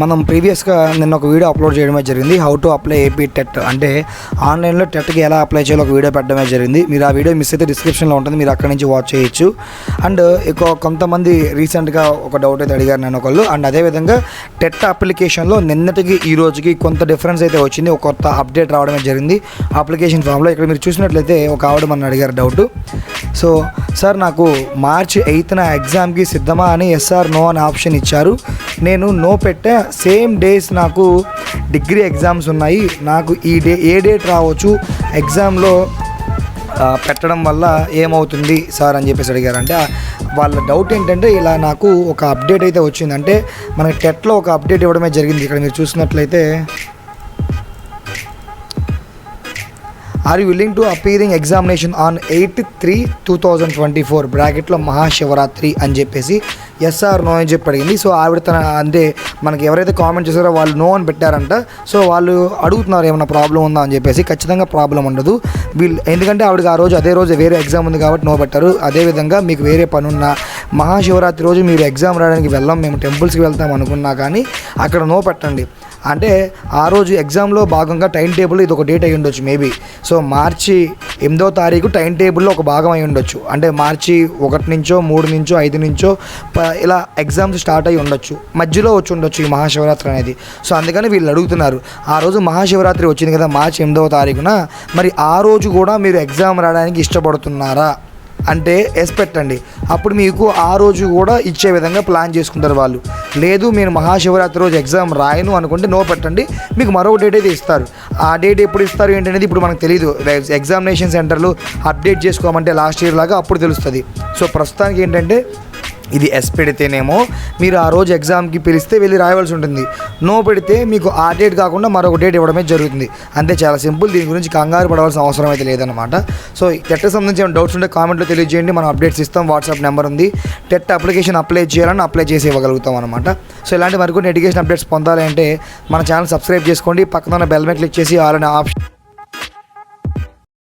మనం ప్రీవియస్గా నిన్న ఒక వీడియో అప్లోడ్ చేయడమే జరిగింది. How to apply AP TET అంటే ఆన్లైన్లో టెట్కి ఎలా అప్లై చేయాలో ఒక వీడియో పెట్టడమే జరిగింది. మీరు ఆ వీడియో మిస్ అయితే డిస్క్రిప్షన్లో ఉంటుంది. మీరు అక్కడి నుంచి వాచ్ చేయొచ్చు. అండ్ ఎక్కువ కొంతమంది రీసెంట్గా ఒక డౌట్ అయితే అడిగారు నేను ఒకళ్ళు. అండ్ అదేవిధంగా టెట్ అప్లికేషన్లో నిన్నటికి ఈ రోజుకి కొంత డిఫరెన్స్ అయితే వచ్చింది. ఒక కొత్త అప్డేట్ రావడమే జరిగింది. అప్లికేషన్ ఫామ్లో ఇక్కడ మీరు చూసినట్లయితే ఒక ఆవిడ మన అడిగారు డౌట్ సో సార్ నాకు మార్చి ఎయిత్న ఎగ్జామ్కి సిద్ధమా అని ఎస్ఆర్ నో అని ఆప్షన్ ఇచ్చారు. నేను నో పెట్టే. సేమ్ డేస్ నాకు డిగ్రీ ఎగ్జామ్స్ ఉన్నాయి. నాకు ఈ డే ఏ డేట్ రావచ్చు ఎగ్జామ్లో పెట్టడం వల్ల ఏమవుతుంది సార్ అని చెప్పేసి అడిగారు అంటే వాళ్ళ డౌట్ ఏంటంటే ఇలా నాకు ఒక అప్డేట్ అయితే వచ్చింది అంటే మనకి టెట్లో ఒక అప్డేట్ ఇవ్వడమే జరిగింది. ఇక్కడ మీరు చూసినట్లయితే are you willing to appearing examination on eight three two thousand twenty four బ్రాకెట్లో మహాశివరాత్రి అని చెప్పేసి ఎస్ఆర్ నో అని చెప్పి అడిగింది. సో ఆవిడ తన అంటే మనకి ఎవరైతే కామెంట్ చేశారో వాళ్ళు నో అని పెట్టారంట. సో వాళ్ళు అడుగుతున్నారు ఏమైనా ప్రాబ్లం ఉందా అని చెప్పేసి. ఖచ్చితంగా ప్రాబ్లం ఉండదు. వీళ్ళు ఎందుకంటే ఆవిడకి ఆ రోజు అదే రోజు వేరే ఎగ్జామ్ ఉంది కాబట్టి నో పెట్టారు. అదేవిధంగా మీకు వేరే పని ఉన్నా మహాశివరాత్రి రోజు మీరు ఎగ్జామ్ రాయడానికి వెళ్ళాం మేము టెంపుల్స్కి వెళ్తాం అనుకున్నా కానీ అక్కడ నో పెట్టండి. అంటే ఆ రోజు ఎగ్జామ్లో భాగంగా టైం టేబుల్ ఇది ఒక డేట్ అయి ఉండొచ్చు మేబీ సో మార్చి ఎనిమిదో తారీఖు టైం టేబుల్లో ఒక భాగం అయి ఉండొచ్చు. అంటే మార్చి ఒకటి నుంచో మూడు నుంచో ఐదు నుంచో ఇలా ఎగ్జామ్స్ స్టార్ట్ అయి ఉండొచ్చు. మధ్యలో వచ్చి ఉండొచ్చు ఈ మహాశివరాత్రి అనేది. సో అందుకని వీళ్ళు అడుగుతున్నారు. ఆ రోజు మహాశివరాత్రి వచ్చింది కదా మార్చి ఎనిమిదవ తారీఖున. మరి ఆ రోజు కూడా మీరు ఎగ్జామ్ రాయడానికి ఇష్టపడుతున్నారా? అంటే ఎస్ పెట్టండి. అప్పుడు మీకు ఆ రోజు కూడా ఇచ్చే విధంగా ప్లాన్ చేసుకుంటారు వాళ్ళు. లేదు మీరు మహాశివరాత్రి రోజు ఎగ్జామ్ రాయను అనుకుంటే నో పెట్టండి. మీకు మరో డేట్ అయితే ఇస్తారు. ఆ డేట్ ఎప్పుడు ఇస్తారు ఏంటనేది ఇప్పుడు మనకు తెలియదు ఎగ్జామినేషన్ సెంటర్లు అప్డేట్ చేసుకోమంటే లాస్ట్ ఇయర్ లాగా అప్పుడు తెలుస్తుంది. సో ప్రస్తుతానికి ఏంటంటే ఇది ఎస్ పెడితేనేమో మీరు ఆ రోజు ఎగ్జామ్కి పిలిస్తే వెళ్ళి రాయవలసి ఉంటుంది. నో పెడితే మీకు ఆ డేట్ కాకుండా మరొక డేట్ ఇవ్వడమే జరుగుతుంది. అంతే చాలా సింపుల్. దీని గురించి కంగారు పడవలసిన అవసరం అయితే లేదనమాట సో టెట్ సంబంధించి ఏమైనా డౌట్స్ ఉంటే కామెంట్లో తెలియజేయండి. మనం అప్డేట్స్ ఇస్తాం. వాట్సాప్ నెంబర్ ఉంది. టెట్ అప్లికేషన్ అప్లై చేయాలని అప్లై చేసి ఇవ్వగలుగుతాం అనమాట సో ఇలాంటి మరికొన్ని ఎడ్యుకేషన్ అప్డేట్స్ పొందాలంటే మన ఛానల్ సబ్స్క్రైబ్ చేసుకోండి. పక్కన బెల్ మీద క్లిక్ చేసి ఆల్రెడీ ఆప్షన్